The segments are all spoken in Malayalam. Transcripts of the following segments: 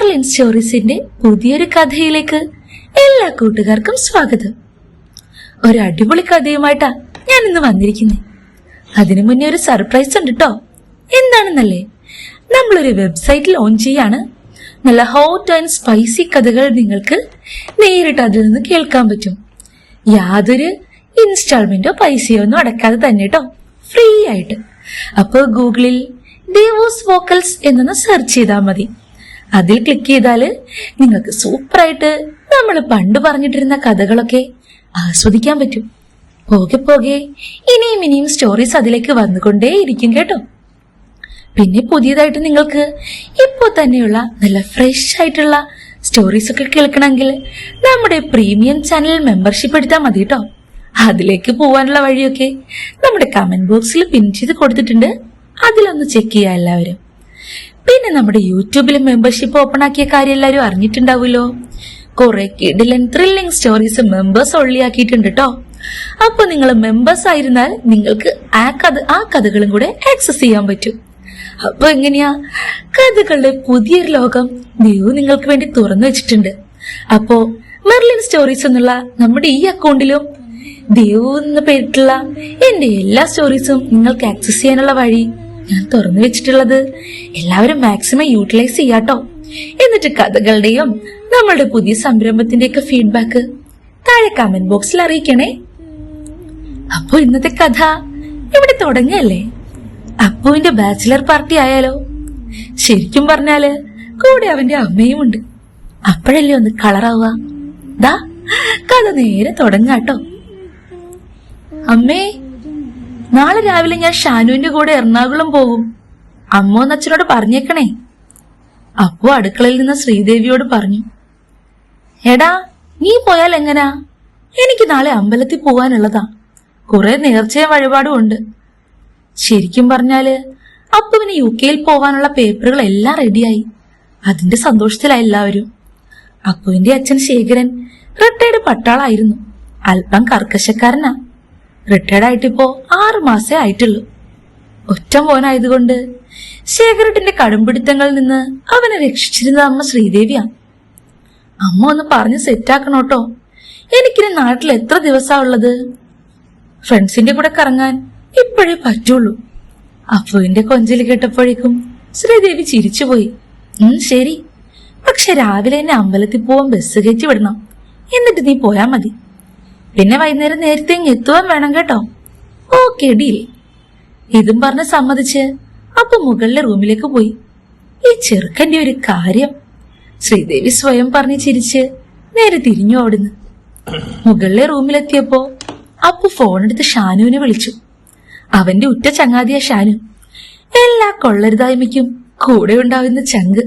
മെർലിൻ സ്റ്റോറീസിന്റെ പുതിയൊരു കഥയിലേക്ക് എല്ലാ കൂട്ടുകാർക്കും സ്വാഗതം. ഒരു അടിപൊളി കഥയുമായിട്ടാ ഞാൻ ഇന്ന് വന്നിരിക്കുന്നത് അതിനു മുന്നേ ഒരു സർപ്രൈസ് ഉണ്ട് കേട്ടോ എന്താണെന്നല്ലേ? നമ്മളൊരു വെബ്സൈറ്റ് ലോഞ്ച് ചെയ്യാണ്. നല്ല ഹോട്ട് ആൻഡ് സ്പൈസി കഥകൾ നിങ്ങൾക്ക് നേരിട്ട് അതിൽ നിന്ന് കേൾക്കാൻ പറ്റും. യാതൊരു ഇൻസ്റ്റാൾമെന്റോ പൈസയോ ഒന്നും അടക്കാതെ തന്നെ കേട്ടോ ഫ്രീ ആയിട്ട്. അപ്പോൾ ഗൂഗിളിൽ ദേവോസ് വോക്കൽസ് എന്നൊന്ന് സെർച്ച് ചെയ്താൽ മതി. അതിൽ ക്ലിക്ക് ചെയ്താൽ നിങ്ങൾക്ക് സൂപ്പറായിട്ട് നമ്മൾ പണ്ട് പറഞ്ഞിട്ടിരുന്ന കഥകളൊക്കെ ആസ്വദിക്കാൻ പറ്റും. പോകെ പോകെ ഇനിയും ഇനിയും സ്റ്റോറീസ് അതിലേക്ക് വന്നുകൊണ്ടേയിരിക്കും കേട്ടോ. പിന്നെ പുതിയതായിട്ട് നിങ്ങൾക്ക് ഇപ്പോൾ തന്നെയുള്ള നല്ല ഫ്രഷ് ആയിട്ടുള്ള സ്റ്റോറീസ് ഒക്കെ കേൾക്കണമെങ്കിൽ നമ്മുടെ പ്രീമിയം ചാനൽ മെമ്പർഷിപ്പ് എടുത്താൽ മതി കേട്ടോ. അതിലേക്ക് പോകാനുള്ള വഴിയൊക്കെ നമ്മുടെ കമന്റ് ബോക്സിൽ പിൻ ചെയ്ത് കൊടുത്തിട്ടുണ്ട്. അതിലൊന്ന് ചെക്ക് ചെയ്യാം എല്ലാവരും. പിന്നെ നമ്മുടെ യൂട്യൂബിൽ മെമ്പർഷിപ്പ് ഓപ്പൺ ആക്കിയ കാര്യം എല്ലാവരും അറിഞ്ഞിട്ടുണ്ടാവുമല്ലോ. കുറെ കിടിലൻ ത്രില്ലിംഗ് സ്റ്റോറീസ് മെമ്പേഴ്സ് ഒള്ളിയാക്കിയിട്ടുണ്ട് കേട്ടോ അപ്പൊ നിങ്ങൾ മെമ്പേഴ്സ് ആയിരുന്നാൽ നിങ്ങൾക്ക് ആ കഥ ആ കഥകളും കൂടെ ആക്സസ് ചെയ്യാൻ പറ്റും. അപ്പൊ എങ്ങനെയാ? കഥകളുടെ പുതിയൊരു ലോകം ദൈവം നിങ്ങൾക്ക് വേണ്ടി തുറന്നു വെച്ചിട്ടുണ്ട്. അപ്പോ മെർലിൻ സ്റ്റോറീസ് എന്നുള്ള നമ്മുടെ ഈ അക്കൗണ്ടിലും ദേവു എന്ന പേരിട്ടുള്ള എന്റെ എല്ലാ സ്റ്റോറീസും നിങ്ങൾക്ക് ആക്സസ് ചെയ്യാനുള്ള വഴി ഞാൻ തുറന്നു വെച്ചിട്ടുള്ളത്. എല്ലാവരും മാക്സിമം യൂട്ടിലൈസ് ചെയ്യാട്ടോ. എന്നിട്ട് കഥകളുടെയും നമ്മളുടെ പുതിയ സംരംഭത്തിന്റെയൊക്കെ ഫീഡ്ബാക്ക് താഴെ കമന്റ് ബോക്സിൽ അറിയിക്കണേ. അപ്പോ ഇന്നത്തെ കഥ ഇവിടെ തുടങ്ങല്ലേ? അപ്പുവിന്റെ ബാച്ചിലർ പാർട്ടി ആയാലോ? ശരിക്കും പറഞ്ഞാൽ കൂടെ അവന്റെ അമ്മയും ഉണ്ട് അപ്പോഴല്ലേ ഒന്ന് കളറാവുക ദാ കഥ നേരെ തുടങ്ങാട്ടോ. അമ്മേ നാളെ രാവിലെ ഞാൻ ഷാനുവിന്റെ കൂടെ എറണാകുളം പോകും. അമ്മോന്ന് അച്ഛനോട് പറഞ്ഞേക്കണേ. അപ്പു അടുക്കളയിൽ നിന്ന് ശ്രീദേവിയോട് പറഞ്ഞു എടാ നീ പോയാൽ എങ്ങനാ? എനിക്ക് നാളെ അമ്പലത്തിൽ പോവാനുള്ളതാ കുറെ നേർച്ചയും വഴിപാടും ഉണ്ട്. ശരിക്കും പറഞ്ഞാൽ അപ്പുവിന് യു കെയിൽ പോവാനുള്ള പേപ്പറുകൾ എല്ലാം റെഡിയായി. അതിന്റെ സന്തോഷത്തിലായി എല്ലാവരും. അപ്പുവിന്റെ അച്ഛൻ ശേഖരൻ റിട്ടയർഡ് പട്ടാളായിരുന്നു. അല്പം കർക്കശക്കാരനാ. റിട്ടയർഡ് ആയിട്ടിപ്പോ ആറു മാസേ ആയിട്ടുള്ളൂ. ഒറ്റ മോനായതുകൊണ്ട് ശേഖരട്ടിന്റെ കടുംപിടുത്തങ്ങളിൽ നിന്ന് അവനെ രക്ഷിച്ചിരുന്നത് അമ്മ ശ്രീദേവിയാ. അമ്മ ഒന്ന് പറഞ്ഞ് സെറ്റാക്കണോട്ടോ? എനിക്കിനി നാട്ടിൽ എത്ര ദിവസാ ഉള്ളത്? ഫ്രണ്ട്സിന്റെ കൂടെ കറങ്ങാൻ ഇപ്പോഴേ പറ്റുള്ളൂ. അപ്പുവിന്റെ കൊഞ്ചിൽ കേട്ടപ്പോഴേക്കും ശ്രീദേവി ചിരിച്ചുപോയി. ഉം ശരി. പക്ഷെ രാവിലെ എന്നെ അമ്പലത്തിൽ പോവാൻ ബസ് കയറ്റി വിടണം. എന്നിട്ട് നീ പോയാ മതി. പിന്നെ വൈകുന്നേരം നേരത്തെ എത്തുവാൻ വേണം കേട്ടോ. Okay deal. ഇതും പറഞ്ഞ് സമ്മതിച്ച് അപ്പൊ മുകളിലെ റൂമിലേക്ക് പോയി. ഈ ചെറുക്കന്റെ ഒരു കാര്യം. ശ്രീദേവി സ്വയം പറഞ്ഞ് ചിരിച്ച് നേരെ തിരിഞ്ഞു അവിടുന്ന്. മുകളിലെ റൂമിലെത്തിയപ്പോ അപ്പു ഫോണെടുത്ത് ഷാനുവിനെ വിളിച്ചു. അവന്റെ ഉറ്റ ചങ്ങാതിയ ഷാനു. എല്ലാ കൊള്ളരുതായ്മയ്ക്കും കൂടെ ഉണ്ടാവുന്ന ചങ്ക്.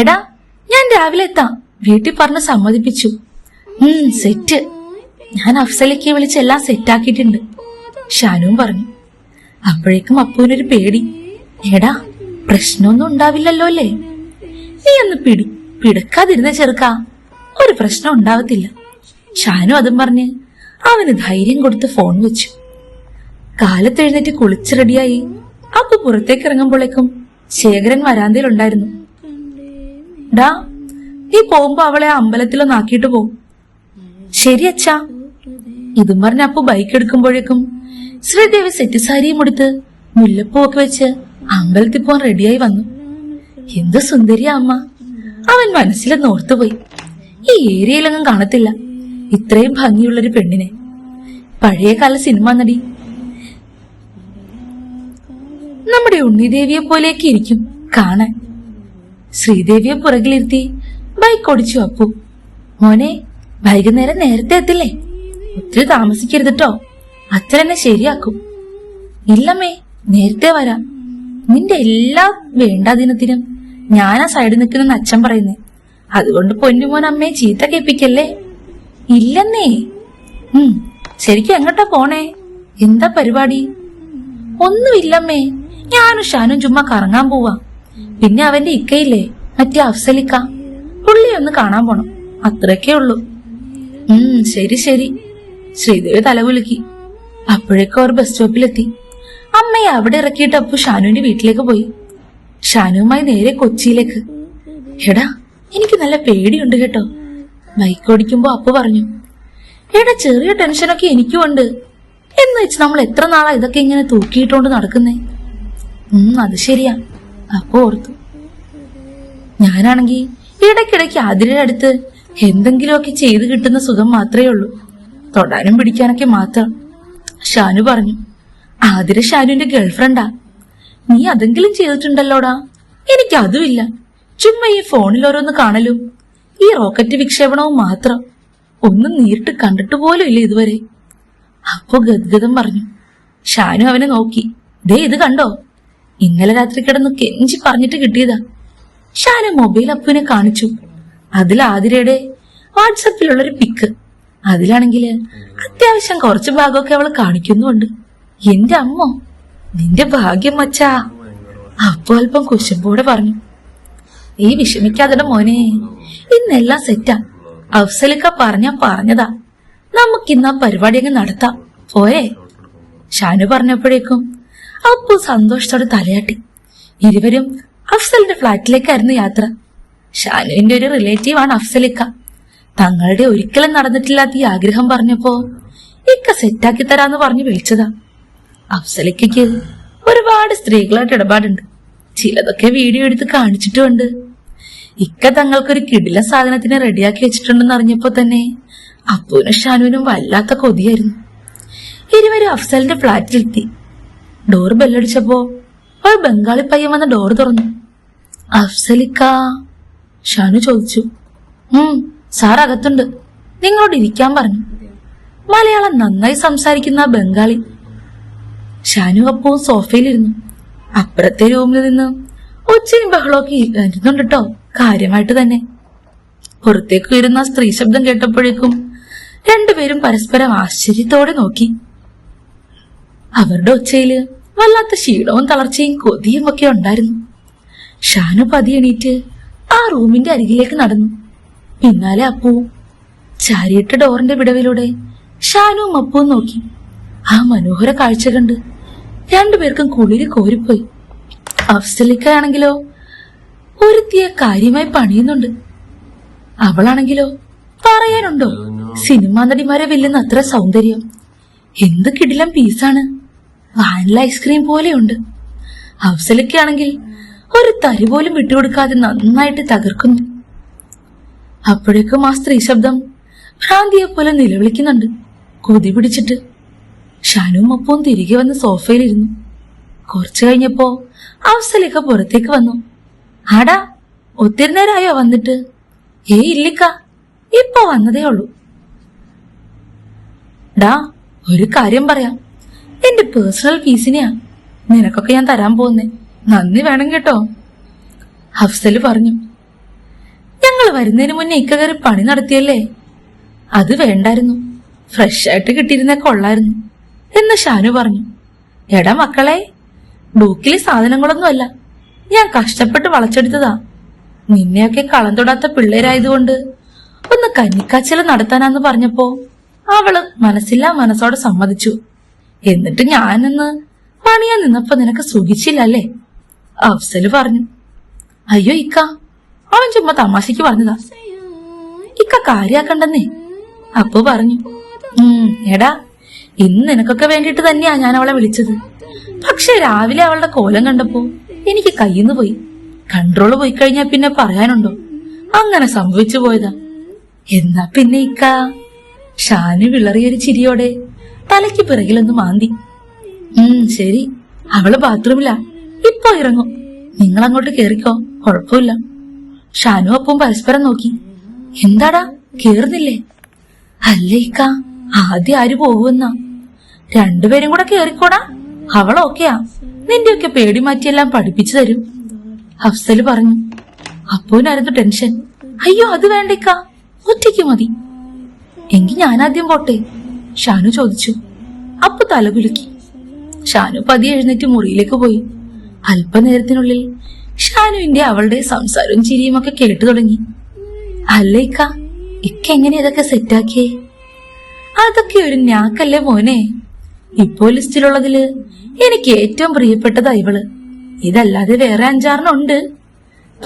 എടാ ഞാൻ രാവിലെ എത്താം. വീട്ടിൽ പറഞ്ഞ് സമ്മതിപ്പിച്ചു. ഉം സെറ്റ്. ഞാൻ അഫ്സലേക്ക് വിളിച്ച് എല്ലാം സെറ്റാക്കിയിട്ടുണ്ട് ഷാനുവും പറഞ്ഞു അപ്പോഴേക്കും അപ്പുവിനൊരു പേടി. എടാ പ്രശ്നമൊന്നും ഉണ്ടാവില്ലല്ലോ അല്ലേ? നീ ഒന്ന് പിടി പിടക്കാതിരുന്ന ചെറുക്ക. ഒരു പ്രശ്നം ഉണ്ടാവത്തില്ല. ഷാനു അതും പറഞ്ഞ് അവന് ധൈര്യം കൊടുത്ത് ഫോൺ വെച്ചു. കാലത്തെഴുന്നേറ്റ് കുളിച്ച് റെഡിയായി. അപ്പു പുറത്തേക്ക് ഇറങ്ങുമ്പോഴേക്കും ശേഖരൻ വരാന്തയിലുണ്ടായിരുന്നു ഡാ നീ പോകുമ്പോ അവളെ ആ അമ്പലത്തിലൊന്ന് പോകും ശരി അച്ഛാ. ഇതും പറഞ്ഞ അപ്പു ബൈക്ക് എടുക്കുമ്പോഴേക്കും ശ്രീദേവി സെറ്റ് സാരിയും എടുത്ത് മുല്ലപ്പൂവൊക്കെ വെച്ച് അമ്പലത്തിൽ പോകാൻ റെഡിയായി വന്നു. എന്ത് സുന്ദരി അമ്മ. അവൻ മനസ്സിലൊന്ന് ഓർത്തുപോയി. ഈ ഏരിയയിലൊന്നും കാണത്തില്ല. ഇത്രയും ഭംഗിയുള്ളൊരു പെണ്ണിനെ. പഴയകാല സിനിമ നടി. നമ്മുടെ ഉണ്ണിദേവിയെ പോലെയൊക്കെ ഇരിക്കും കാണാൻ. ശ്രീദേവിയെ പുറകിലിരുത്തി ബൈക്ക് ഓടിച്ചു അപ്പു. മോനെ വൈകുന്നേരം നേരത്തെ എത്തില്ലേ? ഒത്തിരി താമസിക്കരുത് കേട്ടോ അച്ഛൻ എന്നെ ശരിയാക്കും. ഇല്ലമ്മേ നേരത്തെ വരാം. നിന്റെ എല്ലാ വേണ്ടാദിനത്തിനും ഞാനാ സൈഡിൽ നിൽക്കുന്ന അച്ഛൻ പറയുന്നേ. അതുകൊണ്ട് പൊന്നുമോൻ അമ്മയെ ചീത്ത കേൾപ്പിക്കല്ലേ? ഇല്ലെന്നേ. ഉം ശരിക്കും എങ്ങോട്ടാ പോണേ? എന്താ പരിപാടി? ഒന്നുമില്ലമ്മേ. ഞാനും ഷാനും ചുമ്മാ കറങ്ങാൻ പോവാ. പിന്നെ അവന്റെ ഇക്കയില്ലേ? മറ്റേ അഫ്സലിക്ക. പുള്ളി ഒന്ന് കാണാൻ പോണം. അത്രയൊക്കെ ഉള്ളൂ. ഉം ശരി ശരി. ശ്രീദേവി തലകുലുക്കി അപ്പോഴേക്കും അവർ ബസ് സ്റ്റോപ്പിലെത്തി അമ്മയെ അവിടെ ഇറക്കിയിട്ട് അപ്പു ഷാനുവിന്റെ വീട്ടിലേക്ക് പോയി. ഷാനുവുമായി നേരെ കൊച്ചിയിലേക്ക്. എടാ എനിക്ക് നല്ല പേടിയുണ്ട് കേട്ടോ. ബൈക്ക് ഓടിക്കുമ്പോ അപ്പു പറഞ്ഞു എടാ ചെറിയ ടെൻഷനൊക്കെ എനിക്കും ഉണ്ട്. എന്ന് വെച്ച് നമ്മൾ എത്ര നാളാ ഇതൊക്കെ ഇങ്ങനെ തൂക്കിയിട്ടോണ്ട് നടക്കുന്നേ? ഉം അത് ശരിയാ അപ്പൊ ഓർത്തു. ഞാനാണെങ്കി ഇടയ്ക്കിടയ്ക്ക് അതിരുടെ അടുത്ത് എന്തെങ്കിലുമൊക്കെ ചെയ്ത് കിട്ടുന്ന സുഖം മാത്രമേ ഉള്ളൂ. തൊടാനും പിടിക്കാനൊക്കെ മാത്രം. ഷാനു പറഞ്ഞു ആതിര ഷാനുവിന്റെ ഗേൾഫ്രണ്ടാ. നീ അതെങ്കിലും ചെയ്തിട്ടുണ്ടല്ലോടാ? എനിക്ക് അതുമില്ല. ചുമ്മാ ഈ ഫോണിൽ ഓരോന്ന് കാണലും. ഈ റോക്കറ്റ് വിക്ഷേപണവും മാത്രം. ഒന്നും നേരിട്ട് കണ്ടിട്ട് പോലും ഇല്ല ഇതുവരെ. അപ്പോ ഗദ്ഗതം പറഞ്ഞു ഷാനു അവനെ നോക്കി. ദേ ഇത് കണ്ടോ? ഇന്നലെ രാത്രി കിടന്ന് കെഞ്ചി പറഞ്ഞിട്ട് കിട്ടിയതാ. ഷാനു മൊബൈൽ അപ്പുവിനെ കാണിച്ചു. അതിൽ ആതിരയുടെ വാട്സപ്പിലുള്ളൊരു പിക്ക്. അതിലാണെങ്കിൽ അത്യാവശ്യം കുറച്ച് ഭാഗമൊക്കെ അവൾ കാണിക്കുന്നുണ്ട്. എന്റെ അമ്മ നിന്റെ ഭാഗ്യം മച്ചാ അപ്പോ അല്പം കുശുമ്പോടെ പറഞ്ഞു. ഈ വിഷമിക്കാതെ മോനെ ഇന്നെല്ലാം സെറ്റാ. അഫ്സലിക്ക പറഞ്ഞാ പറഞ്ഞതാ. നമുക്കിന്ന് ആ പരിപാടി അങ്ങ് നടത്താം. പോരെ. ഷാനു പറഞ്ഞപ്പോഴേക്കും അപ്പു സന്തോഷത്തോടെ തലയാട്ടി. ഇരുവരും അഫ്സലിന്റെ ഫ്ലാറ്റിലേക്കായിരുന്നു യാത്ര. ഷാനുവിന്റെ ഒരു റിലേറ്റീവ് ആണ് അഫ്സലിക്ക. തങ്ങളുടെ ഒരിക്കലും നടന്നിട്ടില്ലാത്ത ഈ ആഗ്രഹം പറഞ്ഞപ്പോ ഇക്ക സെറ്റാക്കി തരാന്ന് പറഞ്ഞു വിളിച്ചതാ. അഫ്സലിക്കയ്ക്ക് ഒരുപാട് സ്ത്രീകളായിട്ട് ഇടപാടുണ്ട്. ചിലതൊക്കെ വീഡിയോ എടുത്ത് കാണിച്ചിട്ടുണ്ട് ഇക്ക തങ്ങൾക്കൊരു കിടില സാധനത്തിനെ റെഡിയാക്കി വെച്ചിട്ടുണ്ടെന്ന് അറിഞ്ഞപ്പോ തന്നെ അപ്പുവിനും ഷാനുവിനും വല്ലാത്ത കൊതിയായിരുന്നു. ഇരുവരും അഫ്സലിന്റെ ഫ്ലാറ്റിലെത്തി. ഡോർ ബെല്ലടിച്ചപ്പോ ഒരു ബംഗാളി പയ്യൻ വന്ന് ഡോർ തുറന്നു. അഫ്സലിക്ക ഷാനു ചോദിച്ചു ഉം സാർ അകത്തുണ്ട് നിങ്ങളോട് ഇരിക്കാൻ പറഞ്ഞു. മലയാളം നന്നായി സംസാരിക്കുന്ന ബംഗാളി. ഷാനു അപ്പവും സോഫയിലിരുന്നു. അപ്പുറത്തെ റൂമിൽ നിന്ന് ഒച്ചയും ബഹളമൊക്കെ വരുന്നുണ്ട് കേട്ടോ കാര്യമായിട്ട് തന്നെ. പുറത്തേക്ക് വരുന്ന സ്ത്രീ ശബ്ദം കേട്ടപ്പോഴേക്കും രണ്ടുപേരും പരസ്പരം ആശ്ചര്യത്തോടെ നോക്കി. അവരുടെ ഒച്ചയിൽ വല്ലാത്ത ക്ഷീണവും തളർച്ചയും കൊതിയും ഒക്കെ ഉണ്ടായിരുന്നു. ഷാനു പതിയെണീറ്റ് ആ റൂമിന്റെ അരികിലേക്ക് നടന്നു. പിന്നാലെ അപ്പുവും ചാരിയിട്ട ഡോറിന്റെ വിടവിലൂടെ ഷാനുവും അപ്പുവും നോക്കി. ആ മനോഹര കാഴ്ച കണ്ട് രണ്ടുപേർക്കും കുളിര് കോരിപ്പോയി. അഫ്സലിക്കയാണെങ്കിലോ ഒരുത്തിയ കാര്യമായി പണിയുന്നുണ്ട്. അവളാണെങ്കിലോ പറയാനുണ്ടോ സിനിമാ നടിമാരെ വെല്ലുന്ന അത്ര സൗന്ദര്യം. എന്ത് കിടിലം പീസാണ്. വാനില ഐസ്ക്രീം പോലെയുണ്ട്. അഫ്സലിക്കാണെങ്കിൽ ഒരു തരി പോലും വിട്ടുകൊടുക്കാതെ നന്നായിട്ട് തകർക്കുന്നു. അപ്പോഴേക്കും ആ സ്ത്രീ ശബ്ദം ഭ്രാന്തിയെ പോലെ നിലവിളിക്കുന്നുണ്ട്. കൊതി പിടിച്ചിട്ട്. ഷാനുവും അപ്പവും തിരികെ വന്ന് സോഫയിലിരുന്നു. കുറച്ചു കഴിഞ്ഞപ്പോ അവസലിക്ക പുറത്തേക്ക് വന്നു. ആടാ ഒത്തിരി നേരമായോ വന്നിട്ട്? ഏ ഇല്ലിക്ക. ഇപ്പൊ വന്നതേ ഉള്ളൂ. ഡാ ഒരു കാര്യം പറയാം. എന്റെ പേഴ്സണൽ ഫീസിനെയാ. നിനക്കൊക്കെ ഞാൻ തരാൻ പോകുന്നേ. നന്ദി വേണം കേട്ടോ. ഹഫ്സൽ പറഞ്ഞു. ഞങ്ങൾ വരുന്നതിന് മുന്നേ ഇക്ക കയറി പണി നടത്തിയല്ലേ? അത് വേണ്ടായിരുന്നു. ഫ്രഷ് ആയിട്ട് കിട്ടിയിരുന്ന കൊള്ളായിരുന്നു. എന്ന് ഷാനു പറഞ്ഞു. എടാ മക്കളെ ഡൂക്കിലെ സാധനങ്ങളൊന്നുമല്ല. ഞാൻ കഷ്ടപ്പെട്ട് വളച്ചെടുത്തതാ. നിന്നെയൊക്കെ കളം തൊടാത്ത പിള്ളേരായതുകൊണ്ട് ഒന്ന് കന്നിക്കാച്ചല നടത്താനാന്ന് പറഞ്ഞപ്പോ അവൾ മനസ്സില്ലാ മനസ്സോടെ സമ്മതിച്ചു. എന്നിട്ട് ഞാനെന്ന് പണിയാൻ നിന്നപ്പോ നിനക്ക് സുഖിച്ചില്ലല്ലേ? അഫ്സൽ പറഞ്ഞു. അയ്യോ ഇക്ക അവൻ ചുമ്മാ തമാശക്ക് പറഞ്ഞതാ. ഇക്ക കാര്യാക്കണ്ടെന്നേ. അപ്പു പറഞ്ഞു ഉം എടാ ഇന്ന് നിനക്കൊക്കെ വേണ്ടിട്ട് തന്നെയാ ഞാൻ അവളെ വിളിച്ചത്. പക്ഷെ രാവിലെ അവളുടെ കോലം കണ്ടപ്പോ എനിക്ക് കയ്യിന്ന് പോയി. കൺട്രോൾ പോയി കഴിഞ്ഞാ പിന്നെ പറയാനുണ്ടോ? അങ്ങനെ സംഭവിച്ചു പോയതാ. എന്നാ പിന്നെ ഇക്ക? ഷാനു വിളറിയൊരു ചിരിയോടെ തലയ്ക്ക് പിറകിലൊന്ന് മാന്തി. ഉം ശരി അവൾ ബാത്റൂമിലാ. ഇപ്പൊ ഇറങ്ങും. നിങ്ങൾ അങ്ങോട്ട് കേറിക്കോ കുഴപ്പമില്ല. ഷാനു അപ്പം പരസ്പരം നോക്കി. എന്താടാ? കേറുന്നില്ലേ? അല്ലേക്ക ആദ്യം ആര് പോകുമെന്നാ രണ്ടുപേരും കൂടെ കേറിക്കോടാ. അവളൊക്കെയാ നിന്റെയൊക്കെ പേടി മാറ്റിയെല്ലാം പഠിപ്പിച്ചു തരും. അഫ്സൽ പറഞ്ഞു. അപ്പോനായിരുന്നു ടെൻഷൻ. അയ്യോ അത് വേണ്ടേക്ക ഒറ്റയ്ക്ക് മതി. എങ്കി ഞാൻ ആദ്യം പോട്ടെ? ഷാനു ചോദിച്ചു. അപ്പൊ തല കുലുക്കി ഷാനു പതി എഴുന്നേറ്റ് മുറിയിലേക്ക് പോയി. അല്പനേരത്തിനുള്ളിൽ ഷാനുവിന്റെ അവളുടെ സംസാരവും ചിരിയും ഒക്കെ കേട്ടു തുടങ്ങി. അല്ലേക്ക ഇക്ക? എങ്ങനെ ഇതൊക്കെ സെറ്റാക്കിയേ അതൊക്കെ ഒരു ഞാക്കല്ലേ മോനെ? ഇപ്പോ ലിസ്റ്റിലുള്ളതിൽ എനിക്ക് ഏറ്റവും പ്രിയപ്പെട്ടതാ ഇവൾ. ഇതല്ലാതെ വേറെ അഞ്ചാറിനുണ്ട്.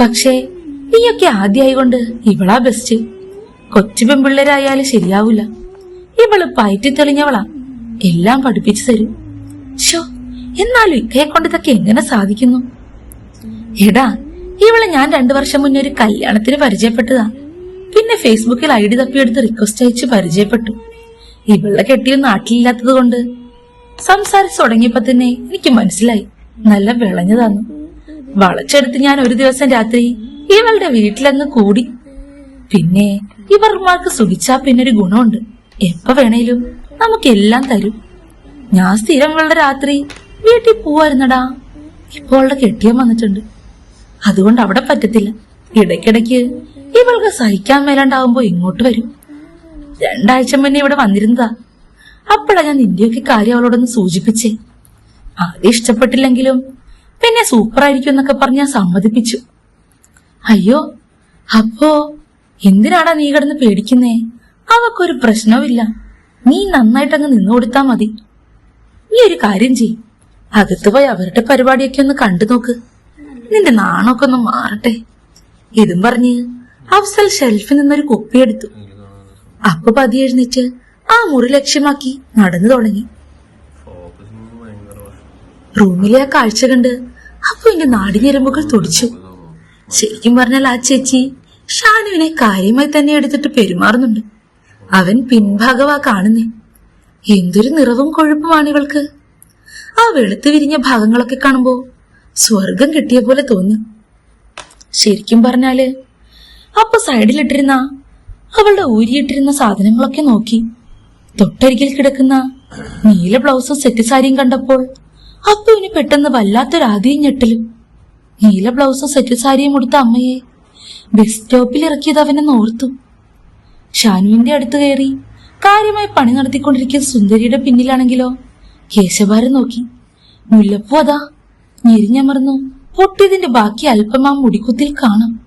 പക്ഷേ നീയൊക്കെ ആദ്യമായിക്കൊണ്ട് ഇവളാ ബെസ്റ്റ് കൊച്ചു പെൺപിള്ളേരായാലും ശരിയാവൂല. ഇവൾ പയറ്റി തെളിഞ്ഞവളാ. എല്ലാം പഠിപ്പിച്ചു തരും. ഷോ എന്നാലും ഇക്കയെ കൊണ്ട് ഇതൊക്കെ എങ്ങനെ സാധിക്കുന്നു? എടാ ഇവളെ ഞാൻ രണ്ടു വർഷം മുന്നേ ഒരു കല്യാണത്തിന് പരിചയപ്പെട്ടതാ. പിന്നെ ഫേസ്ബുക്കിൽ ഐ ഡി തപ്പിയെടുത്ത് റിക്വസ്റ്റ് അയച്ച് പരിചയപ്പെട്ടു. ഇവളുടെ കെട്ടിയ നാട്ടിലില്ലാത്തത് കൊണ്ട് സംസാരിച്ചു തുടങ്ങിയപ്പോ തന്നെ എനിക്ക് മനസ്സിലായി നല്ല വിളഞ്ഞു തന്നു വളച്ചെടുത്ത് ഞാൻ ഒരു ദിവസം രാത്രി ഇവളുടെ വീട്ടിലങ്ങ് കൂടി. പിന്നെ ഇവർമാർക്ക് സുഖിച്ചാ പിന്നെ ഒരു ഗുണമുണ്ട്. എപ്പോ വേണേലും നമുക്കെല്ലാം തരും. ഞാൻ സ്ഥിരം ഇവളുടെ രാത്രി വീട്ടിൽ പോവായിരുന്നടാ. ഇപ്പോൾ അവളുടെ കെട്ടിയം വന്നിട്ടുണ്ട്. അതുകൊണ്ട് അവിടെ പറ്റത്തില്ല. ഇടയ്ക്കിടയ്ക്ക് ഇവൾക്ക് സഹിക്കാൻ മേലാണ്ടാവുമ്പോ ഇങ്ങോട്ട് വരും. രണ്ടാഴ്ച മുന്നേ ഇവിടെ വന്നിരുന്നതാ. അപ്പോഴാ ഞാൻ നിന്റെയൊക്കെ കാര്യം അവളോടൊന്ന് സൂചിപ്പിച്ചേ. ആദ്യം ഇഷ്ടപ്പെട്ടില്ലെങ്കിലും പിന്നെ സൂപ്പറായിരിക്കും എന്നൊക്കെ പറഞ്ഞ് ഞാൻ സമ്മതിപ്പിച്ചു. അയ്യോ അപ്പോ എന്തിനാടാ നീ കിടന്ന് പേടിക്കുന്നേ? അവക്കൊരു പ്രശ്നവുമില്ല. നീ നന്നായിട്ടങ്ങ് നിന്നു കൊടുത്താ മതി. നീ ഒരു കാര്യം ചെയ് അകത്ത് പോയി അവരുടെ പരിപാടിയൊക്കെ ഒന്ന് കണ്ടു നോക്ക് നിന്റെ നാണൊക്കെ ഒന്ന് മാറട്ടെ. ഇതും പറഞ്ഞ് അഫ്സൽ ഷെൽഫിൽ നിന്നൊരു കുപ്പിയെടുത്തു അപ്പൊ പതി എഴുന്നേറ്റ് ആ മുറി ലക്ഷ്യമാക്കി നടന്നു തുടങ്ങി. റൂമിലെ ആ കാഴ്ച കണ്ട് അപ്പൊ എന്റെ നാടിഞ്ഞരമ്പുകൾ തുടിച്ചു. ശരിക്കും പറഞ്ഞാൽ ആ ചേച്ചി ഷാനുവിനെ കാര്യമായി തന്നെ എടുത്തിട്ട് പെരുമാറുന്നുണ്ട്. അവൻ പിൻഭാഗവാ കാണുന്നേ. എന്തൊരു നിറവും കൊഴുപ്പുമാണ് ഇവൾക്ക്. ആ വെളുത്ത് വിരിഞ്ഞ ഭാഗങ്ങളൊക്കെ കാണുമ്പോ സ്വർഗം കിട്ടിയ പോലെ തോന്നു. ശരിക്കും പറഞ്ഞാൽ അപ്പൊ സൈഡിലിട്ടിരുന്ന അവളുടെ ഊരിയിട്ടിരുന്ന സാധനങ്ങളൊക്കെ നോക്കി. തൊട്ടരികിൽ കിടക്കുന്ന നീല ബ്ലൗസും സെറ്റ് സാരിയും കണ്ടപ്പോൾ അപ്പുവിന് പെട്ടെന്ന് വല്ലാത്തൊരു ആദ്യം ഞെട്ടലും നീല ബ്ലൗസും സെറ്റ് സാരിയും ഉടുത്ത അമ്മയെ ബസ് സ്റ്റോപ്പിൽ ഇറക്കിയത് അവനെ ഓർത്തു. ഷാനുവിന്റെ അടുത്ത് കയറി കാര്യമായി പണി നടത്തിക്കൊണ്ടിരിക്കുന്ന സുന്ദരിയുടെ പിന്നിലാണെങ്കിലോ കേശവാരൻ നോക്കി. മുല്ലപ്പൂ അതാ ഞെരിഞ്ഞമർന്നു. പൊട്ടിയതിന്റെ ബാക്കി അല്പം ആ മുടിക്കുത്തിൽ കാണാം.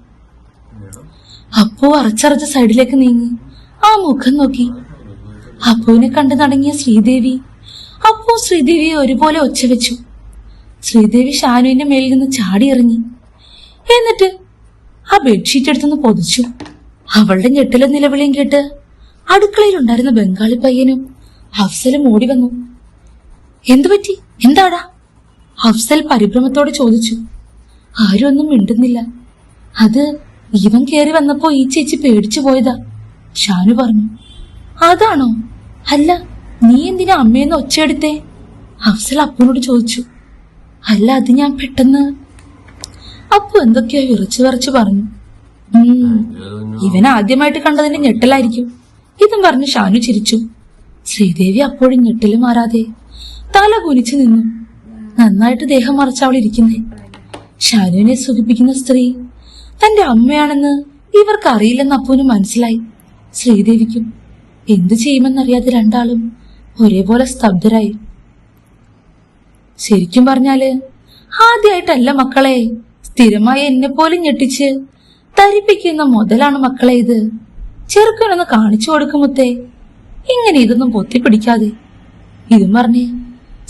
അപ്പോ അറച്ചറച്ച സൈഡിലേക്ക് നീങ്ങി. ആ മുഖം നോക്കി. അപ്പുവിനെ കണ്ടു നടങ്ങിയ ശ്രീദേവി. അപ്പോ ശ്രീദേവിയെ ഒരുപോലെ ഒച്ച വെച്ചു ശ്രീദേവി ഷാനുവിന്റെ മേലിൽ നിന്ന് ചാടി ഇറങ്ങി. എന്നിട്ട് ആ ബെഡ്ഷീറ്റ് എടുത്തുനിന്ന് പൊതിച്ചു. അവളുടെ ഞെട്ടലും നിലവിളിയും കേട്ട് അടുക്കളയിലുണ്ടായിരുന്ന ബംഗാളി പയ്യനും അഫ്സലും ഓടി വന്നു. എന്തു പറ്റി എന്താടാ? അഫ്സൽ പരിഭ്രമത്തോടെ ചോദിച്ചു ആരും ഒന്നും മിണ്ടുന്നില്ല. അത് ഇവൻ കയറി വന്നപ്പോ ഈ ചേച്ചി പേടിച്ചു പോയതാ ഷാനു പറഞ്ഞു. അതാണോ? അല്ല നീ എന്തിനാ അമ്മയെന്ന് ഒച്ചയെടുത്തേ? അഫ്സൽ അപ്പനോട് ചോദിച്ചു. അല്ല അത് ഞാൻ പെട്ടെന്ന് അപ്പു എന്തൊക്കെയോ വിറച്ചു വിറച്ചു പറഞ്ഞു. ഇവൻ ആദ്യമായിട്ട് കണ്ടതിന്റെ ഞെട്ടലായിരിക്കും ഇതും പറഞ്ഞ് ഷാനു ചിരിച്ചു. ശ്രീദേവി അപ്പോഴും ഞെട്ടൽ മാറാതെ തല കുനിച്ചു നിന്നു. നന്നായിട്ട് ദേഹം മറച്ച അവൾ ഇരിക്കുന്നേ. ഷാനുവിനെ സുഖിപ്പിക്കുന്ന സ്ത്രീ തന്റെ അമ്മയാണെന്ന് ഇവർക്ക് അറിയില്ലെന്ന് അപ്പുവിന് മനസ്സിലായി. ശ്രീദേവിക്കും എന്തു ചെയ്യുമെന്നറിയാതെ രണ്ടാളും ഒരേപോലെ സ്തബ്ധരായി. ശരിക്കും പറഞ്ഞാൽ ആദ്യമായിട്ടല്ല മക്കളെ സ്ഥിരമായി എന്നെ പോലും ഞെട്ടിച്ച് തരിപ്പിക്കുന്ന മുതലാണ് മക്കളെ ഇത്. ചെറുക്കനൊന്ന് കാണിച്ചു കൊടുക്കുമുത്തേ ഇങ്ങനെ ഇതൊന്നും പൊത്തിപ്പിടിക്കാതെ. ഇതും പറഞ്ഞ്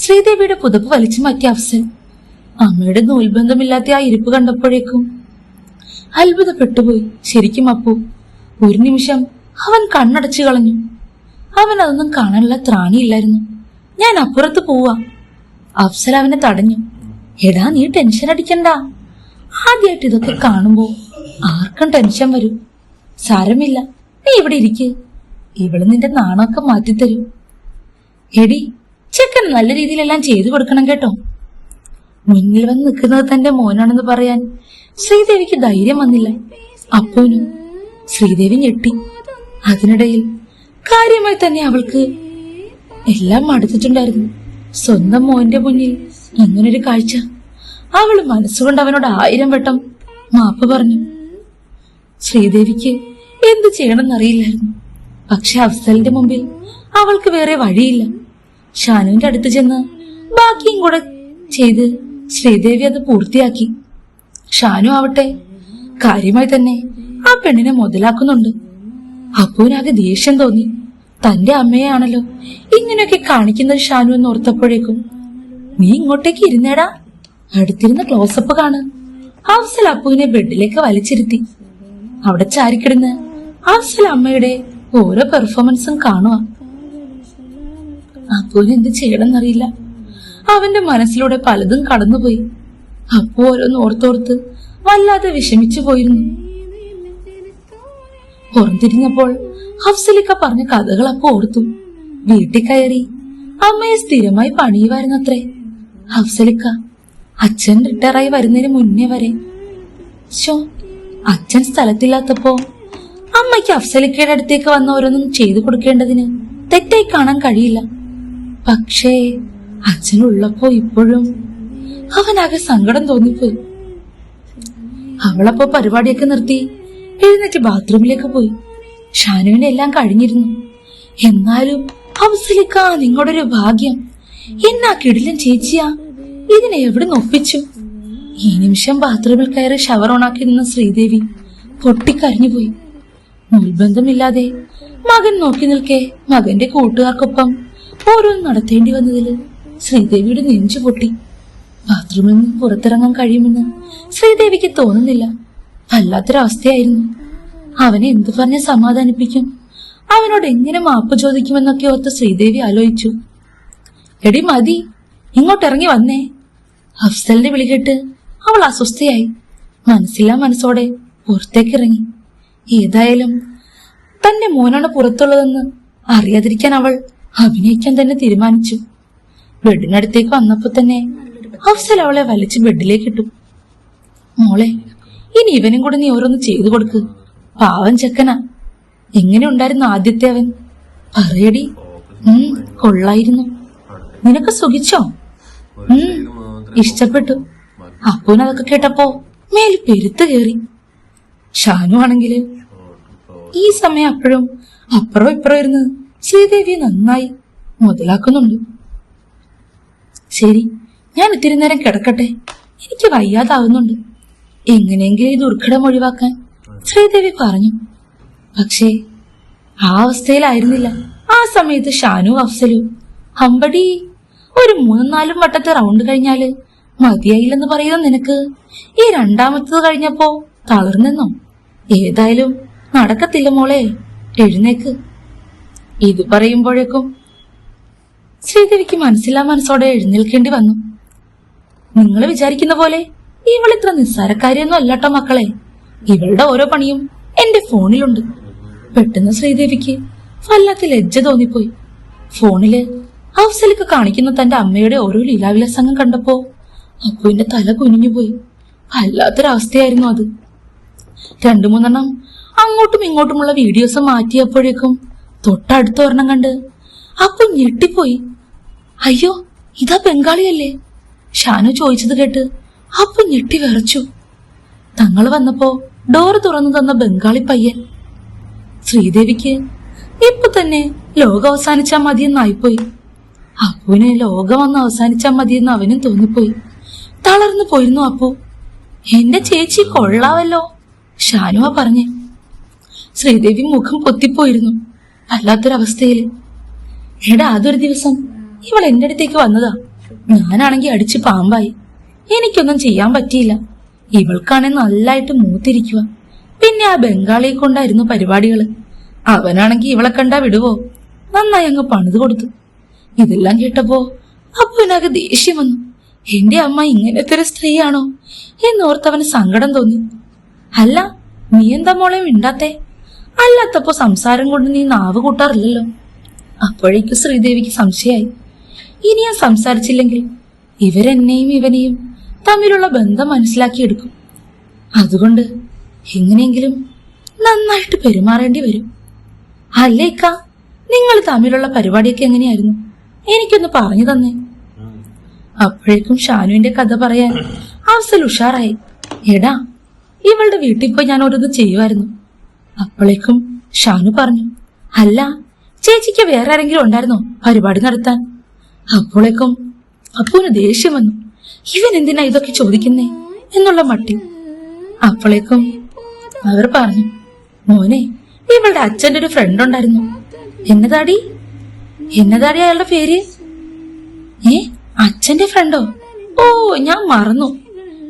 ശ്രീദേവിയുടെ പുതപ്പ് വലിച്ചു മാറ്റിയ അഫ്സൽ. അമ്മയുടെ നൂൽബന്ധമില്ലാത്ത ആ ഇരിപ്പ് കണ്ടപ്പോഴേക്കും അത്ഭുതപ്പെട്ടുപോയി. ശരിക്കും അപ്പു ഒരു നിമിഷം അവൻ കണ്ണടച്ചു കളഞ്ഞു. അവൻ അതൊന്നും കാണാനുള്ള ത്രാണിയില്ലായിരുന്നു. ഞാൻ അപ്പുറത്ത് പോവാ. അഫ്സൽ അവനെ തടഞ്ഞു. എടാ നീ ടെൻഷൻ അടിക്കണ്ട. ആദ്യമായിട്ട് ഇതൊക്കെ കാണുമ്പോ ആർക്കും ടെൻഷൻ വരും. സാരമില്ല. നീ ഇവിടെ ഇരിക്കേ. ഇവൾ നിന്റെ നാണമൊക്കെ മാറ്റിത്തരും. എടി ചെക്കൻ നല്ല രീതിയിലെല്ലാം ചെയ്തു കൊടുക്കണം കേട്ടോ. മുന്നിൽ വന്ന് നിൽക്കുന്നത് തന്റെ മോനാണെന്ന് പറയാൻ ശ്രീദേവിക്ക് ധൈര്യം വന്നില്ല. അപ്പോനും ശ്രീദേവി ഞെട്ടി. അതിനിടയിൽ കാര്യമായി തന്നെ അവൾക്ക് എല്ലാം മടുത്തിട്ടുണ്ടായിരുന്നു. സ്വന്തം മോന്റെ മുന്നിൽ ഇങ്ങനൊരു കാഴ്ച. അവൾ മനസ്സുകൊണ്ട് അവനോട് ആയിരം വട്ടം മാപ്പ് പറഞ്ഞു. ശ്രീദേവിക്ക് എന്തു ചെയ്യണമെന്നറിയില്ലായിരുന്നു. പക്ഷെ അഫ്സലിന്റെ മുമ്പിൽ അവൾക്ക് വേറെ വഴിയില്ല. ഷാനുവിന്റെ അടുത്ത് ചെന്ന് ബാക്കിയും കൂടെ ചെയ്ത് ശ്രീദേവി അത് പൂർത്തിയാക്കി. ഷാനു ആവട്ടെ കാര്യമായി തന്നെ ആ പെണ്ണിനെ മുതലാക്കുന്നുണ്ട്. അപ്പൂനാകെ ദേഷ്യം തോന്നി. തന്റെ അമ്മയാണല്ലോ ഇങ്ങനെയൊക്കെ കാണിക്കുന്നത് ഷാനു എന്ന് ഓർത്തപ്പോഴേക്കും. നീ ഇങ്ങോട്ടേക്ക് ഇരുന്നേടാ അടുത്തിരുന്ന ക്ലോസപ്പ് കാണ്. അഫ്സൽ അപ്പുവിനെ ബെഡിലേക്ക് വലിച്ചിരുത്തി. അവിടെ ചാരിക്കിടന്ന് അഫ്സൽ അമ്മയുടെ ഓരോ പെർഫോമൻസും കാണുക. അപ്പുവിന് എന്ത് ചെയ്യണമെന്നറിയില്ല. അവന്റെ മനസ്സിലൂടെ പലതും കടന്നുപോയി. അപ്പു ഓരോന്ന് ഓർത്തോർത്ത് വല്ലാതെ വിഷമിച്ചു പോയിരുന്നു. പുറംതിരിഞ്ഞപ്പോൾ ഹഫ്സലിക്ക പറഞ്ഞ കഥകൾ അപ്പൊ ഓർത്തു. വീട്ടിൽ കയറി അമ്മയെ സ്ഥിരമായി പണിയുമായിരുന്നത്രേ. ഹഫ്സലിക്ക അച്ഛൻ റിട്ടയറായി വരുന്നതിന് മുന്നേ വരെ. അച്ഛൻ സ്ഥലത്തില്ലാത്തപ്പോ അമ്മയ്ക്ക് അഫ്സലിക്കയുടെ അടുത്തേക്ക് വന്ന ഓരോന്നും ചെയ്തു കൊടുക്കേണ്ടതിന് തെറ്റായി കാണാൻ കഴിയില്ല. പക്ഷേ അച്ഛനുള്ളപ്പോ ഇപ്പോഴും അവനാകെ സങ്കടം തോന്നിപ്പോയി. അവളപ്പോ പരിപാടിയൊക്കെ നിർത്തി എഴുന്നേറ്റ് ബാത്റൂമിലേക്ക് പോയി. ഷാനുവിനെ എല്ലാം കഴിഞ്ഞിരുന്നു. എന്നാലും അവസലിക്ക നിങ്ങളുടെ ഒരു ഭാഗ്യം. എന്നാ കിടിലൻ ചേച്ചിയാ ഇതിനെ എവിടെ നൊപ്പിച്ചു? ഈ നിമിഷം ബാത്റൂമിൽ കയറി ഷവർ ഓണാക്കി നിന്ന ശ്രീദേവി പൊട്ടിക്കരഞ്ഞുപോയി. നിർബന്ധമില്ലാതെ മകൻ നോക്കി നിൽക്കേ മകന്റെ കൂട്ടുകാർക്കൊപ്പം ഓരോന്ന് നടത്തേണ്ടി വന്നതിൽ ശ്രീദേവിയുടെ നെഞ്ചു പൊട്ടി. ബാത്റൂമിൽ നിന്ന് പുറത്തിറങ്ങാൻ കഴിയുമെന്ന് ശ്രീദേവിക്ക് തോന്നുന്നില്ല. വല്ലാത്തൊരവസ്ഥയായിരുന്നു. അവനെ എന്തു പറഞ്ഞ് സമാധാനിപ്പിക്കും? അവനോട് എങ്ങനെ മാപ്പ് ചോദിക്കുമെന്നൊക്കെ ഓർത്ത് ശ്രീദേവി ആലോചിച്ചു. എടി മതി ഇങ്ങോട്ടിറങ്ങി വന്നേ. അഫ്സലിന്റെ വിളി കേട്ട് അവൾ അസ്വസ്ഥയായി. മനസ്സില്ലാ മനസ്സോടെ പുറത്തേക്ക് ഇറങ്ങി ഏതായാലും തന്റെ മോനാണ് പുറത്തുള്ളതെന്ന് അറിയാതിരിക്കാൻ അവൾ അഭിനയിക്കാൻ തന്നെ തീരുമാനിച്ചു. ബെഡിനടുത്തേക്ക് വന്നപ്പോ തന്നെ അഫ്സൽ അവളെ വലിച്ച് ബെഡിലേക്ക് ഇട്ടു. മോളെ ഇനി ഇവനും കൂടെ നീ ഓരോന്ന് ചെയ്തു കൊടുക്ക്. പാവൻ ചെക്കനാ. എങ്ങനെ ഉണ്ടായിരുന്നു ആദ്യത്തെ അവൻ? പറയടി. ഉം കൊള്ളായിരുന്നു. നിനക്ക് സുഖിച്ചോ? ഉം ഇഷ്ടപ്പെട്ടു. അപ്പൂനതൊക്കെ കേട്ടപ്പോ മേൽ പെരുത്ത് കയറി. ഷാനു ആണെങ്കിൽ ഈ സമയം അപ്പോഴും അപ്പുറം ഇപ്പുറം ഇരുന്ന് ശ്രീദേവിയെ നന്നായി മുതലാക്കുന്നുണ്ട്. ശരി ഞാൻ ഇത്തിരി നേരം കിടക്കട്ടെ. എനിക്ക് വയ്യാതാവുന്നുണ്ട്. എങ്ങനെയെങ്കിലും ഈ ദുർഘടം ഒഴിവാക്കാൻ ശ്രീദേവി പറഞ്ഞു. പക്ഷേ ആ അവസ്ഥയിലായിരുന്നില്ല. ആ സമയത്ത് ഷാനു അഫ്സലു ഹമ്പടി ഒരു മൂന്നും നാലും വട്ടത്തെ റൗണ്ട് കഴിഞ്ഞാൽ മതിയായില്ലെന്ന് പറയുന്ന നിനക്ക് ഈ രണ്ടാമത്തത് കഴിഞ്ഞപ്പോ തളർന്നെന്നോ? ഏതായാലും നടക്കത്തില്ല മോളെ. എഴുന്നേക്ക്. ഇത് പറയുമ്പോഴേക്കും ശ്രീദേവിക്ക് മനസ്സില്ലാ മനസ്സോടെ എഴുന്നേൽക്കേണ്ടി വന്നു. നിങ്ങൾ വിചാരിക്കുന്ന പോലെ ഇവൾ ഇത്ര നിസ്സാരക്കാരിയൊന്നും അല്ലട്ടോ മക്കളെ. ഇവളുടെ ഓരോ പണിയും എന്റെ ഫോണിലുണ്ട്. പെട്ടെന്ന് ശ്രീദേവിക്ക് വല്ലാത്ത ലജ്ജ തോന്നിപ്പോയി. ഫോണിൽ അവസലിക്ക് കാണിക്കുന്ന തന്റെ അമ്മയുടെ ഓരോ ലീലാവിലാസംഗം കണ്ടപ്പോ അപ്പുവിന്റെ തല കുനിഞ്ഞുപോയി. വല്ലാത്തൊരവസ്ഥയായിരുന്നു അത്. രണ്ടു മൂന്നെണ്ണം അങ്ങോട്ടും ഇങ്ങോട്ടുമുള്ള വീഡിയോസ് മാറ്റിയപ്പോഴേക്കും തൊട്ടടുത്ത ഒരെണ്ണം കണ്ട് അപ്പൊ ഞെട്ടിപ്പോയി. അയ്യോ ഇതാ ബംഗാളിയല്ലേ? ഷാനു ചോദിച്ചത് കേട്ട് അപ്പൊ ഞെട്ടി വിറച്ചു. തങ്ങൾ വന്നപ്പോ ഡോർ തുറന്നു തന്ന ബംഗാളി പയ്യൻ ശ്രീദേവിക്ക് ഇപ്പൊ തന്നെ ലോകം അവസാനിച്ചാ മതിയെന്നായിപ്പോയി അപ്പുവിന് ലോകം വന്ന് അവസാനിച്ചാ മതിയെന്ന് അവനും തോന്നിപ്പോയി. തളർന്നു പോയിരുന്നു അപ്പു. എന്റെ ചേച്ചി കൊള്ളാവല്ലോ ഷാനുവ പറഞ്ഞേ. ശ്രീദേവി മുഖം പൊത്തിപ്പോയിരുന്നു. അല്ലാത്തൊരവസ്ഥയിൽ എടാ അതൊരു ദിവസം ഇവൾ എന്റെ അടുത്തേക്ക് വന്നതാ. ഞാനാണെങ്കി അടിച്ച് പാമ്പായി. എനിക്കൊന്നും ചെയ്യാൻ പറ്റിയില്ല. ഇവൾക്കാണെ നല്ലായിട്ട് മൂത്തിരിക്കുക. പിന്നെ ആ ബംഗാളിയെ കൊണ്ടായിരുന്നു പരിപാടികൾ. അവനാണെങ്കി ഇവളെ കണ്ടാ വിടുവോ? നന്നായി അങ്ങ് പണിത് കൊടുത്തു. ഇതെല്ലാം കേട്ടപ്പോ അപ്പുവിനകെ ദേഷ്യം വന്നു. എന്റെ അമ്മ ഇങ്ങനത്തെ ഒരു സ്ത്രീയാണോ എന്നോർത്തവന് സങ്കടം തോന്നി. അല്ല നീ എന്താ മോളെ മിണ്ടാത്തെ? അല്ലാത്തപ്പോ സംസാരം കൊണ്ട് നീ നാവ് കൂട്ടാറില്ലല്ലോ. അപ്പോഴേക്കും ശ്രീദേവിക്ക് സംശയമായി. ഇനി ഞാൻ സംസാരിച്ചില്ലെങ്കിൽ ഇവരെന്നെയും ഇവനെയും തമ്മിലുള്ള ബന്ധം മനസ്സിലാക്കിയെടുക്കും. അതുകൊണ്ട് എങ്ങനെയെങ്കിലും നന്നായിട്ട് പെരുമാറേണ്ടി വരും. അല്ലേക്ക നിങ്ങൾ തമ്മിലുള്ള പരിപാടിയൊക്കെ എങ്ങനെയായിരുന്നു? എനിക്കൊന്ന് പറഞ്ഞു തന്നേ. അപ്പോഴേക്കും ഷാനുവിന്റെ കഥ പറയാൻ അവസൽ ഉഷാറായി. എടാ ഇവളുടെ വീട്ടിൽ പോയി ഞാൻ ഓരോന്ന് ചെയ്യുമായിരുന്നു. അപ്പോഴേക്കും ഷാനു പറഞ്ഞു അല്ല ചേച്ചിക്ക് വേറെ ആരെങ്കിലും ഉണ്ടായിരുന്നോ പരിപാടി നടത്താൻ? അപ്പോഴേക്കും അപ്പൂന് ദേഷ്യം വന്നു ഇവൻ എന്തിനാ ഇതൊക്കെ ചോദിക്കുന്നേ? എന്നുള്ള മട്ടി. അപ്പോഴേക്കും അവർ പറഞ്ഞു മോനെ ഇവളുടെ അച്ഛന്റെ ഒരു ഫ്രണ്ട് ഉണ്ടായിരുന്നു. എന്നതാടി? എന്നതാടി അയാളുടെ പേര്? ഏ അച്ഛന്റെ ഫ്രണ്ടോ ഓ? ഞാൻ മറന്നു.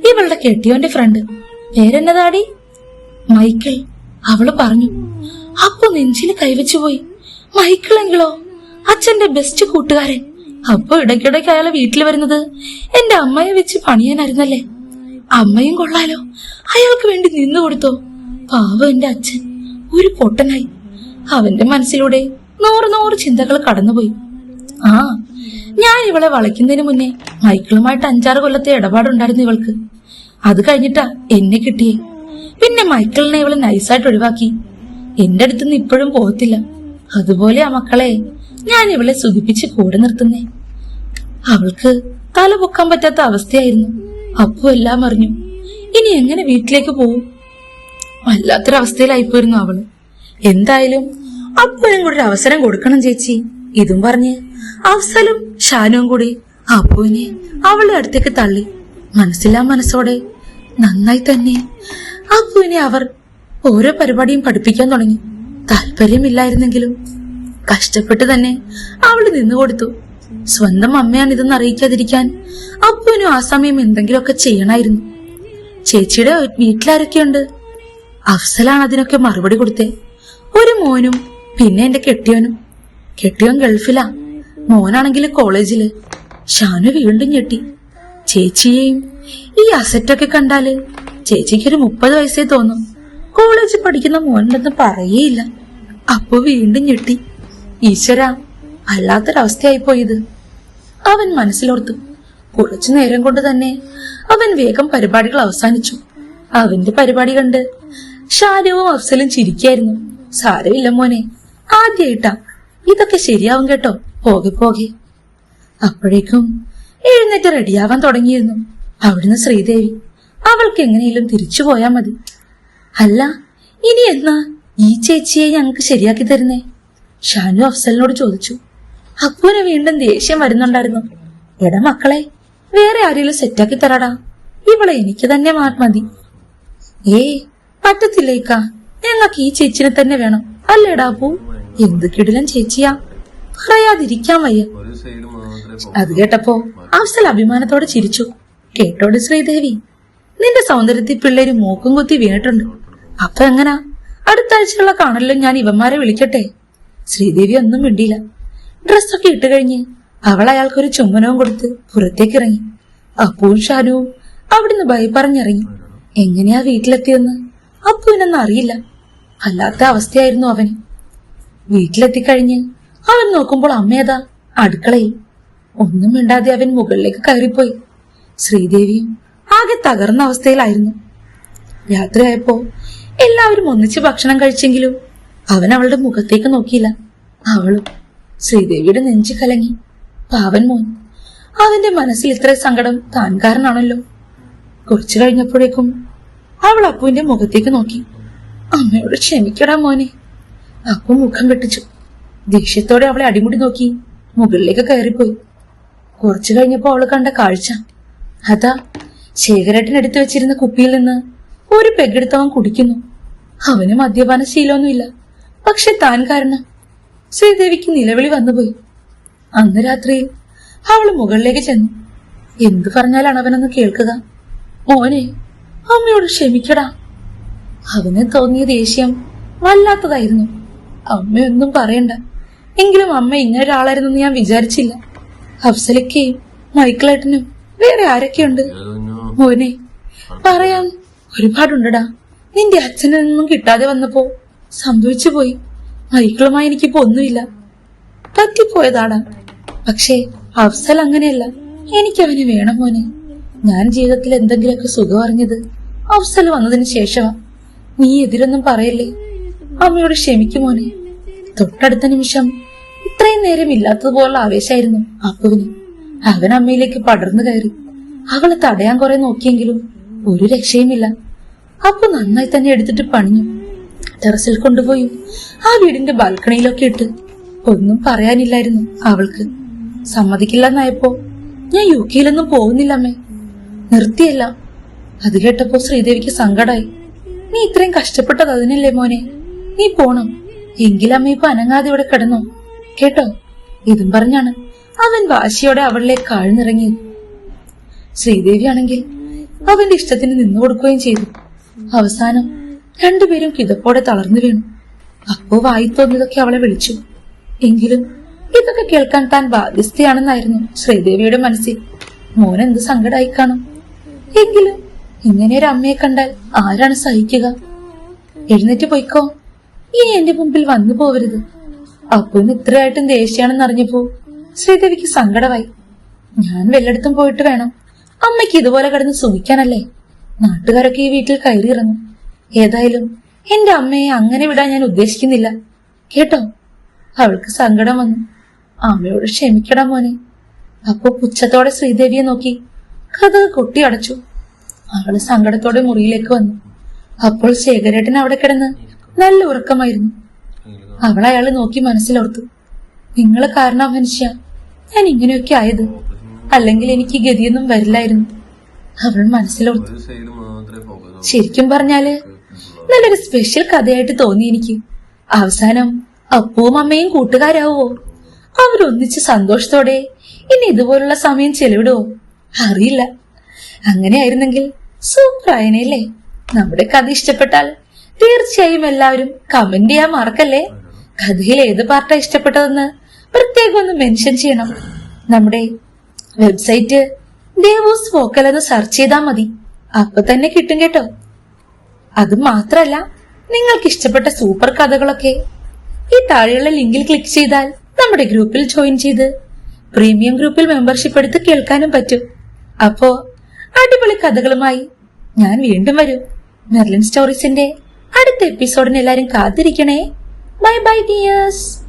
ഇവളുടെ കെട്ടിയോന്റെ ഫ്രണ്ട് പേരെന്നതാടി? മൈക്കിൾ. അവൾ പറഞ്ഞു അപ്പൊ നെഞ്ചിൽ കൈവച്ചു പോയി. മൈക്കിളെങ്കിലോ? അച്ഛന്റെ ബെസ്റ്റ് കൂട്ടുകാരൻ. അപ്പൊ ഇടയ്ക്കിടയ്ക്ക് അയാളെ വീട്ടിൽ വരുന്നത് എന്റെ അമ്മയെ വെച്ച് പണിയാനായിരുന്നല്ലേ? അമ്മയും കൊള്ളാലോ. അയാൾക്ക് വേണ്ടി നിന്നു കൊടുത്തോ? പാവം എന്റെ അച്ഛൻ. ഒരു പൊട്ടനായി. അവന്റെ മനസ്സിലൂടെ നൂറ് നൂറ് ചിന്തകൾ കടന്നുപോയി. ആ ഞാൻ ഇവളെ വളയ്ക്കുന്നതിന് മുന്നേ മൈക്കിളുമായിട്ട് അഞ്ചാറ് കൊല്ലത്തെ ഇടപാടുണ്ടായിരുന്നു ഇവൾക്ക്. അത് കഴിഞ്ഞിട്ടാ എന്നെ കിട്ടിയേ. പിന്നെ മൈക്കിളിനെ ഇവൾ നൈസായിട്ട് ഒഴിവാക്കി. എന്റെ അടുത്തുനിന്ന് ഇപ്പോഴും പോകത്തില്ല. അതുപോലെ ആ മക്കളെ ഞാൻ ഇവളെ സുഖിപ്പിച്ച് കൂടെ നിർത്തുന്നേ. അവൾക്ക് തല പൊക്കാൻ പറ്റാത്ത അവസ്ഥയായിരുന്നു. അപ്പു എല്ലാം അറിഞ്ഞു. ഇനി എങ്ങനെ വീട്ടിലേക്ക് പോവും? വല്ലാത്തൊരവസ്ഥയിലായിപ്പോയിരുന്നു അവൾ. എന്തായാലും അപ്പുവിനും കൂടി ഒരു അവസരം കൊടുക്കണം ചേച്ചി. ഇതും പറഞ്ഞ് അവസലും ഷാനുവും കൂടി അപ്പുവിനെ അവളുടെ അടുത്തേക്ക് തള്ളി. മനസ്സില്ലാ മനസ്സോടെ നന്നായി തന്നെ അപ്പുവിനെ അവർ ഓരോ പരിപാടിയും പഠിപ്പിക്കാൻ തുടങ്ങി. താല്പര്യമില്ലായിരുന്നെങ്കിലും കഷ്ടപ്പെട്ട് തന്നെ അവൾ നിന്നു കൊടുത്തു. സ്വന്തം അമ്മയാണ് ഇതെന്ന് അറിയിക്കാതിരിക്കാൻ അപ്പുവിനും ആ സമയം എന്തെങ്കിലുമൊക്കെ ചെയ്യണായിരുന്നു. ചേച്ചിയുടെ വീട്ടിലാരൊക്കെയുണ്ട്? അഫ്സലാണ് അതിനൊക്കെ മറുപടി കൊടുത്തേ. ഒരു മോനും പിന്നെ എന്റെ കെട്ടിയോനും. കെട്ടിയോൻ ഗൾഫിലാ. മോനാണെങ്കിൽ കോളേജിൽ. ഷാനു വീണ്ടും ഞെട്ടി. ചേച്ചിയെയും ഈ അസറ്റൊക്കെ കണ്ടാൽ ചേച്ചിക്ക് ഒരു മുപ്പത് വയസ്സേ തോന്നും. കോളേജിൽ പഠിക്കുന്ന മോനുണ്ടെന്ന് പറയേയില്ല. അപ്പൊ വീണ്ടും ഞെട്ടി. ഈശ്വര വല്ലാത്തൊരവസ്ഥയായിപ്പോയത് അവൻ മനസ്സിലോർത്തു. കുറച്ചു നേരം കൊണ്ട് തന്നെ അവൻ വേഗം പരിപാടികൾ അവസാനിച്ചു. അവന്റെ പരിപാടി കണ്ട് ഷാരുവും അഫ്സലും ചിരിക്കായിരുന്നു. സാരമില്ല മോനെ ആദ്യായിട്ടാ. ഇതൊക്കെ ശരിയാവും കേട്ടോ പോകെ പോകെ. അപ്പോഴേക്കും എഴുന്നേറ്റ് റെഡിയാവാൻ തുടങ്ങിയിരുന്നു. അവിടുന്ന് ശ്രീദേവി അവൾക്ക് എങ്ങനെയും തിരിച്ചു പോയാ മതി. അല്ല ഇനി എന്നാ ഈ ചേച്ചിയെ ഞങ്ങൾക്ക് ശരിയാക്കി തരുന്നേ? ഷാനു അഫ്സലിനോട് ചോദിച്ചു. അപ്പുവിന് വീണ്ടും ദേഷ്യം വരുന്നുണ്ടായിരുന്നു. എടാ മക്കളെ വേറെ ആരെങ്കിലും സെറ്റാക്കി തരാടാ. ഇവളെ എനിക്ക് തന്നെ മതി. ഏ പറ്റത്തില്ലേക്കാ ഞങ്ങൾക്ക് ഈ ചേച്ചിനെ തന്നെ വേണം. അല്ലേടാ പൂ എന്ത് കിടിലൻ ചേച്ചിയാ? പറയാതിരിക്കാൻ വയ്യ. അത് കേട്ടപ്പോ അഫ്സൽ അഭിമാനത്തോടെ ചിരിച്ചു. കേട്ടോട് ശ്രീദേവി? നിന്റെ സൗന്ദര്യത്തിൽ പിള്ളേര് മൂക്കും കുത്തി വീണിട്ടുണ്ട്. അപ്പൊ എങ്ങനാ? അടുത്ത ആഴ്ചയുള്ള കാണലിലും ഞാൻ ഇവന്മാരെ വിളിക്കട്ടെ? ശ്രീദേവി ഒന്നും മിണ്ടിയില്ല. ഡ്രസ്സൊക്കെ ഇട്ട് കഴിഞ്ഞ് അവൾ അയാൾക്കൊരു ചുമ്മനവും കൊടുത്ത് പുറത്തേക്ക് ഇറങ്ങി അപ്പുവും ഷാനുവും അവിടുന്ന് ഭയപ്പറഞ്ഞിറങ്ങി എങ്ങനെയാ വീട്ടിലെത്തിയെന്ന് അപ്പുവിനൊന്നും അറിയില്ല. അല്ലാത്ത അവസ്ഥയായിരുന്നു അവന്. വീട്ടിലെത്തിക്കഴിഞ്ഞ് അവൻ നോക്കുമ്പോൾ അമ്മയതാ അടുക്കളയിൽ. ഒന്നും മിണ്ടാതെ അവൻ മുകളിലേക്ക് കയറിപ്പോയി. ശ്രീദേവിയും ആകെ തകർന്ന അവസ്ഥയിലായിരുന്നു. രാത്രിയായപ്പോ എല്ലാവരും ഒന്നിച്ച് ഭക്ഷണം കഴിച്ചെങ്കിലും അവൻ അവളുടെ മുഖത്തേക്ക് നോക്കിയില്ല. അവളും ശ്രീദേവിയുടെ നെഞ്ചു കലങ്ങി. പാവൻ മോൻ അവന്റെ മനസ്സിൽ ഇത്ര സങ്കടം താൻ കാരനാണല്ലോ. കുറച്ചു കഴിഞ്ഞപ്പോഴേക്കും അവൾ അപ്പുവിന്റെ മുഖത്തേക്ക് നോക്കി. അമ്മയോട് ക്ഷമിക്കടാ മോനെ. അപ്പു മുഖം കെട്ടിച്ചു. ദേഷ്യത്തോടെ അവളെ അടിമുടി നോക്കി മുകളിലേക്ക് കയറിപ്പോയി. കുറച്ചു കഴിഞ്ഞപ്പോ അവൾ കണ്ട കാഴ്ച. അതാ ശേഖരേട്ടൻ എടുത്തു വെച്ചിരുന്ന കുപ്പിയിൽ നിന്ന് ഒരു പെഗെടുത്തവൻ കുടിക്കുന്നു. അവന് മദ്യപാന ശീലമൊന്നുമില്ല. പക്ഷെ താൻ കാരണം ശ്രീദേവിക്ക് നിലവിളി വന്നുപോയി. അന്ന് രാത്രിയിൽ അവൾ മുകളിലേക്ക് ചെന്നു. എന്തു പറഞ്ഞാലാണ് അവനൊന്ന് കേൾക്കുക? മോനെ അമ്മയോട് ക്ഷമിക്കടാ. അവന് തോന്നിയ ദേഷ്യം വല്ലാത്തതായിരുന്നു. അമ്മയൊന്നും പറയണ്ട. എങ്കിലും അമ്മ ഇങ്ങനെ ഒരാളായിരുന്നെന്ന് ഞാൻ വിചാരിച്ചില്ല. അഫ്സലക്കയും മൈക്കിളേട്ടനും വേറെ ആരൊക്കെയുണ്ട്? മോനെ പറയാൻ ഒരുപാടുണ്ടടാ. നിന്റെ അച്ഛനിൽ നിന്നും കിട്ടാതെ വന്നപ്പോ സംഭവിച്ചു പോയി. മൈക്കിളുമായി എനിക്കിപ്പോ ഒന്നുമില്ല. പറ്റിപ്പോയതാടാ പക്ഷേ അഫ്സൽ അങ്ങനെയല്ല. എനിക്ക് അവനെ വേണം മോനെ. ഞാൻ ജീവിതത്തിൽ എന്തെങ്കിലുമൊക്കെ സുഖം അറിഞ്ഞത് അഫ്സൽ വന്നതിന് ശേഷമാ. നീ എതിരൊന്നും പറയല്ലേ? അമ്മയോട് ക്ഷമിക്കും മോനെ. തൊട്ടടുത്ത നിമിഷം ഇത്രയും നേരം ഇല്ലാത്തതുപോലുള്ള ആവേശമായിരുന്നു അപ്പുവിന്. അവൻ അമ്മയിലേക്ക് പടർന്നു കയറി. അവളെ തടയാൻ കുറെ നോക്കിയെങ്കിലും ഒരു രക്ഷയുമില്ല. അപ്പൊ നന്നായി തന്നെ എടുത്തിട്ട് പണിഞ്ഞു. ടെറസിൽ കൊണ്ടുപോയി. ആ വീടിന്റെ ബാൽക്കണിയിലൊക്കെ ഇട്ട്. ഒന്നും പറയാനില്ലായിരുന്നു അവൾക്ക്. സമ്മതിക്കില്ലെന്നായപ്പോ ഞാൻ യു കെയിലൊന്നും പോകുന്നില്ല അമ്മേ നിർത്തിയല്ല. അത് കേട്ടപ്പോ ശ്രീദേവിക്ക് സങ്കടായി. നീ ഇത്രയും കഷ്ടപ്പെട്ടത് അതിനല്ലേ മോനെ? നീ പോണം. എങ്കിലമ്മ ഇപ്പൊ അനങ്ങാതെ ഇവിടെ കിടന്നോ? കേട്ടോ? ഇതും പറഞ്ഞാണ് അവൻ വാശിയോടെ അവളിലേക്ക് കാഴ്ന്നിറങ്ങിയത് ശ്രീദേവി ആണെങ്കിൽ അവന്റെ ഇഷ്ടത്തിന് നിന്നു കൊടുക്കുകയും ചെയ്തു. അവസാനം രണ്ടുപേരും കിതപ്പോടെ തളർന്നു വീണു. അപ്പോ വായി തോന്നിയതൊക്കെ അവളെ വിളിച്ചു. എങ്കിലും ഇതൊക്കെ കേൾക്കാൻ താൻ ബാധ്യസ്ഥയാണെന്നായിരുന്നു ശ്രീദേവിയുടെ മനസ്സിൽ. മോൻ എന്ത് സങ്കടമായി കാണും. എങ്കിലും ഇങ്ങനെ ഒരു അമ്മയെ കണ്ടാൽ ആരാണ് സഹിക്കുക? എഴുന്നേറ്റ് പോയിക്കോ. ഇനി എന്റെ മുമ്പിൽ വന്നു പോവരുത്. അപ്പൂന് ഇത്രയായിട്ടും ദേഷ്യാണെന്ന് അറിഞ്ഞപ്പോ ശ്രീദേവിക്ക് സങ്കടമായി. ഞാൻ വല്ലയിടത്തും പോയിട്ട് വേണം. അമ്മയ്ക്ക് ഇതുപോലെ കിടന്ന് സുഖിക്കാനല്ലേ? നാട്ടുകാരൊക്കെ ഈ വീട്ടിൽ കയറി കയറിയിറങ്ങും. ഏതായാലും എന്റെ അമ്മയെ അങ്ങനെ വിടാൻ ഞാൻ ഉദ്ദേശിക്കുന്നില്ല. കേട്ടോ? അവൾക്ക് സങ്കടം വന്നു. അമ്മയോട് ക്ഷമിക്കണം മോനെ. അപ്പോ പുച്ഛത്തോടെ ശ്രീദേവിയെ നോക്കി കഥ കൊട്ടി അടച്ചു. അവൾ സങ്കടത്തോടെ മുറിയിലേക്ക് വന്നു. അപ്പോൾ ശേഖരേട്ടൻ അവിടെ കിടന്ന് നല്ല ഉറക്കമായിരുന്നു. അവൾ അയാളെ നോക്കി മനസ്സിലോർത്തു. നിങ്ങൾ കാരണം മനുഷ്യ? ഞാൻ ഇങ്ങനെയൊക്കെ ആയത്. അല്ലെങ്കിൽ എനിക്ക് ഗതിയൊന്നും വരില്ലായിരുന്നു. അവൾ മനസ്സിലോർത്തു. ശരിക്കും പറഞ്ഞാൽ നല്ലൊരു സ്പെഷ്യൽ കഥയായിട്ട് തോന്നി എനിക്ക്. അവസാനം അപ്പവും അമ്മയും കൂട്ടുകാരാവോ അവരൊന്നിച്ച് സന്തോഷത്തോടെ ഇനി ഇതുപോലുള്ള സമയം ചെലവിടുവോ? അറിയില്ല. അങ്ങനെയായിരുന്നെങ്കിൽ സൂപ്പർ ആയനല്ലേ? നമ്മുടെ കഥ ഇഷ്ടപ്പെട്ടാൽ തീർച്ചയായും എല്ലാവരും കമന്റ് ചെയ്യാൻ മറക്കല്ലേ? കഥയിൽ ഏത് പാർട്ടാ ഇഷ്ടപ്പെട്ടതെന്ന് പ്രത്യേകം ഒന്ന് മെൻഷൻ ചെയ്യണം. നമ്മുടെ വെബ്സൈറ്റ് ദേവോസ് വോക്കൽ എന്ന് സെർച്ച് ചെയ്താൽ മതി. അപ്പൊ തന്നെ കിട്ടും കേട്ടോ. അത് മാത്രല്ല നിങ്ങൾക്ക് ഇഷ്ടപ്പെട്ട സൂപ്പർ കഥകളൊക്കെ ഈ താഴെയുള്ള ലിങ്കിൽ ക്ലിക്ക് ചെയ്താൽ നമ്മുടെ ഗ്രൂപ്പിൽ ജോയിൻ ചെയ്ത് പ്രീമിയം ഗ്രൂപ്പിൽ മെമ്പർഷിപ്പ് എടുത്ത് കേൾക്കാനും പറ്റും. അപ്പോ അടിപൊളി കഥകളുമായി ഞാൻ വീണ്ടും വരും. മെർലിൻ സ്റ്റോറീസിന്റെ അടുത്ത എപ്പിസോഡിന് എല്ലാരും കാത്തിരിക്കണേ. Bye bye dears